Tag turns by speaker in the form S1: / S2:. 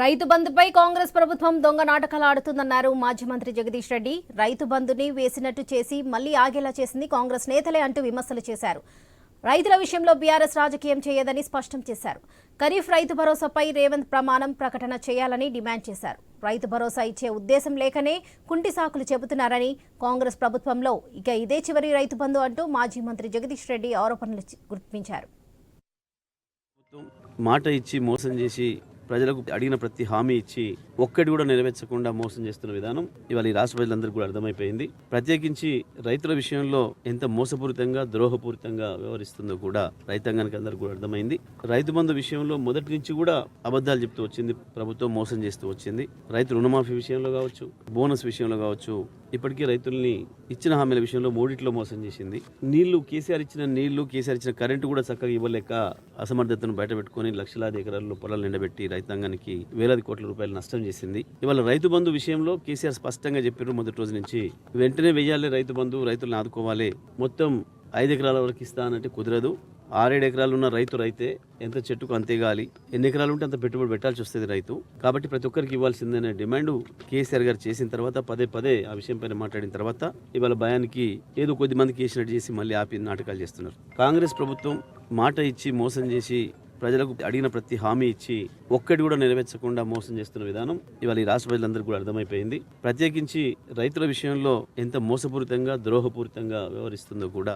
S1: రైతు బంధుపై కాంగ్రెస్ ప్రభుత్వం దొంగ నాటకాలు ఆడుతుందన్నారు మాజీ మంత్రి జగదీష్ రెడ్డి. రైతు బంధుని వేసినట్టు చేసి మళ్ళీ ఆగేలా చేసింది కాంగ్రెస్ నేతలే అంటూ విమర్శలు చేశారు. రైతుల విషయంలో బీఆర్ఎస్ రాజకీయం చేయదని స్పష్టం చేశారు. ఖరీఫ్ రైతు భరోసాపై రేవంత్ ప్రమాణం ప్రకటన చేయాలని డిమాండ్ చేశారు. రైతు భరోసా ఇచ్చే ఉద్దేశం లేకనే కుంటి సాకులు చెబుతున్నారని కాంగ్రెస్ ప్రభుత్వంలో ఇక ఇదే చివరి రైతు బంధు అంటూ మాజీ మంత్రి జగదీష్ రెడ్డి ఆరోపణలు గుర్తించారు.
S2: మాట ఇచ్చి మోసం చేసి ప్రజలకు అడిగిన ప్రతి హామీ ఇచ్చి ఒక్కటి కూడా నెరవేర్చకుండా మోసం చేస్తున్న విధానం ఇవాళ ఈ రాష్ట్ర ప్రజలందరికీ కూడా అర్థమైపోయింది. ప్రత్యేకించి రైతుల విషయంలో ఎంత మోసపూరితంగా ద్రోహపూరితంగా వ్యవహరిస్తుందో కూడా రైతాంగానికి అందరికీ కూడా అర్థమైంది. రైతు బంధు విషయంలో మొదటి నుంచి కూడా అబద్ధాలు చెప్తూ వచ్చింది ప్రభుత్వం మోసం చేస్తూ వచ్చింది. రైతు రుణమాఫీ విషయంలో కావచ్చు బోనస్ విషయంలో కావచ్చు ఇప్పటికీ రైతుల్ని ఇచ్చిన హామీల విషయంలో మూడిట్లో మోసం చేసింది. నీళ్ళు కేసీఆర్ ఇచ్చిన నీళ్ళు కేసీఆర్ ఇచ్చిన కరెంటు కూడా చక్కగా ఇవ్వలేక అసమర్థతను బయటపెట్టుకొని లక్షలాది ఎకరాల్లో పొలాలు నిండబెట్టి రైతాంగానికి వేలాది కోట్ల రూపాయలు నష్టం చేసింది. ఇవాళ రైతు బంధు విషయంలో కేసీఆర్ స్పష్టంగా చెప్పారు మొదటి రోజు నుంచి. వెంటనే వెయ్యాలి రైతు బంధు రైతులను ఆదుకోవాలి. మొత్తం ఐదు ఎకరాల వరకు ఇస్తానంటే కుదరదు. ఆరేడు ఎకరాలు ఉన్న రైతు రైతే ఎంత చెట్టుకు అంతే గాలి ఎన్ని ఎకరాలు ఉంటే అంత పెట్టుబడి పెట్టాల్సి వస్తుంది రైతు. కాబట్టి ప్రతి ఒక్కరికి ఇవ్వాల్సిందనే డిమాండ్ కేసీఆర్ గారు చేసిన తర్వాత పదే పదే ఆ విషయంపైన మాట్లాడిన తర్వాత ఇవాళ భయానికి ఏదో కొద్ది మందికి వేసినట్టు చేసి మళ్ళీ ఆపి నాటకాలు చేస్తున్నారు. కాంగ్రెస్ ప్రభుత్వం మాట ఇచ్చి మోసం చేసి ప్రజలకు అడిగిన ప్రతి హామీ ఇచ్చి ఒక్కటి కూడా నెరవేర్చకుండా మోసం చేస్తున్న విధానం ఇవాళ ఈ రాష్ట్ర ప్రజలందరికీ కూడా అర్థమైపోయింది. ప్రత్యేకించి రైతుల విషయంలో ఎంత మోసపూరితంగా ద్రోహపూరితంగా వ్యవహరిస్తుందో కూడా